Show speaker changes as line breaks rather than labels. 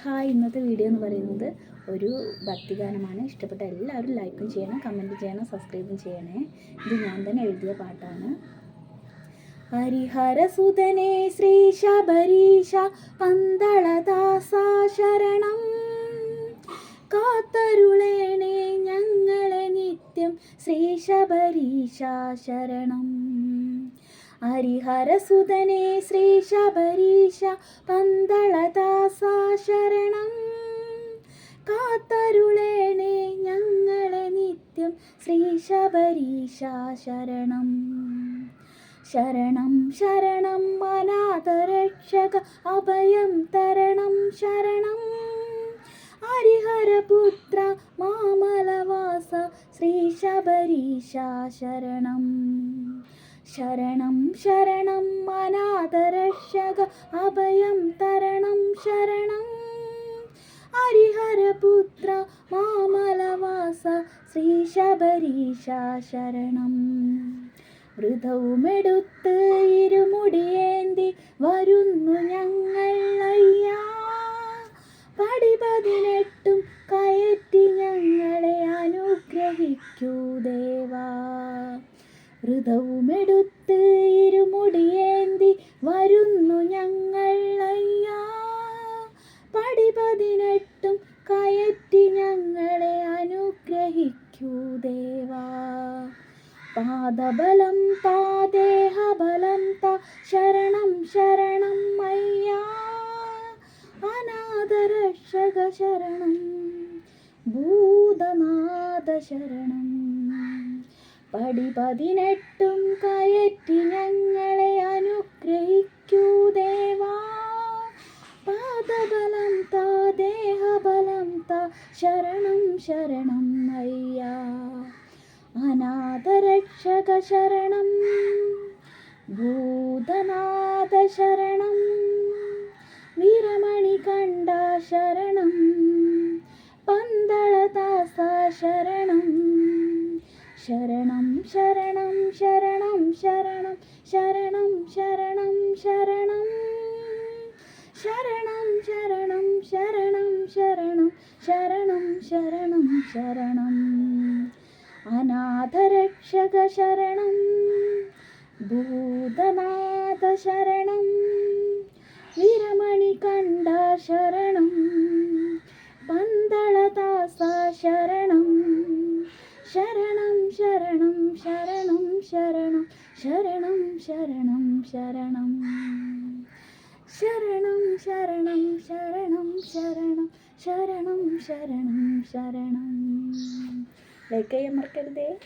Hi ഇന്നത്തെ video എന്ന് പറയുന്നത് ഒരു ഭക്തിഗാനമാണ് ഇഷ്ടപ്പെട്ട എല്ലാവരും ലൈക്കും ചെയ്യണം കമന്റ് ചെയ്യണം സബ്സ്ക്രൈബും ചെയ്യണേ. ഇത് ഞാൻ തന്നെ എഴുതിയ പാട്ടാണ്. ഹരിഹരസുതനേ ശ്രീ ശബരീശ പന്തളദാസ ശരണം കാത്തരുളേണേ ഞങ്ങളെ നിത്യം ശ്രീ ശബരീശ ശരണം ഹരിഹരസുതനേ ശ്രീ ശബരീശ പന്തളദാസ നിത്യം ശ്രീ ശബരീശ ശരണം. ശരണം ശരണം അനാഥരക്ഷക അഭയം തരണം ശരണം. ഹരിഹരപുത്ര മാമലവാസ ശ്രീ ശബരീശ ശരണം. ശരണം ശരണം അനാഥരക്ഷക അഭയം തരണം ശരണം. ഹരിഹരപുത്ര മാമലവാസ ശ്രീ ശബരീശ ശരണം മൃതവുമെടുത്ത് ഇരുമുടിയേന്തി വരുന്നു ഞങ്ങൾ അയ്യാ. പടി പതിനെട്ടും കയറ്റി ഞങ്ങളെ അനുഗ്രഹിക്കൂ ദേവാ. മൃതവുമെടുത്ത് ഇരുമുടിയേന്തി വരുന്നു ഞങ്ങൾ അയ്യാ. പടി പതിനെട്ടും കയറ്റി ഞങ്ങളെ അനുഗ്രഹിക്കൂ ദേവാ. പാദബലം പാദേഹബലം ശരണം ശരണം അയ്യാ. അനാഥരക്ഷക ശരണം ഭൂതനാഥ ശരണം. പടി പതിനെട്ടും കയറ്റി ഞങ്ങളെ അനുഗ്രഹിക്കൂ. ശരണം ശരണം അയ്യാ. അനാഥരക്ഷക ശരണം ഭൂതനാഥ ശരണം വീരമണി കണ്ട ശരണം പന്തളദാസ ശരണം. ശരണം ശരണം ശരണം ശരണം ശരണം ശരണം ശരണം. ശരണം ശരണം ശരണം ശരണം ശരണം ശരണം ശരണം. അനാഥരക്ഷക ശരണം. ഭൂതനാഥ ശരണം. വിരമണി കണ്ട ശരണം. പന്തളദാസ ശരണം. ശരണം ശരണം ശരണം ശരണം. ശരണം ശരണം ശരണം. ശരണം ശരണം ശരണം ശരണം. ശരണം ശരണം ശരണം. ലൈക്ക് ചെയ്യാൻ മറക്കരുതേ.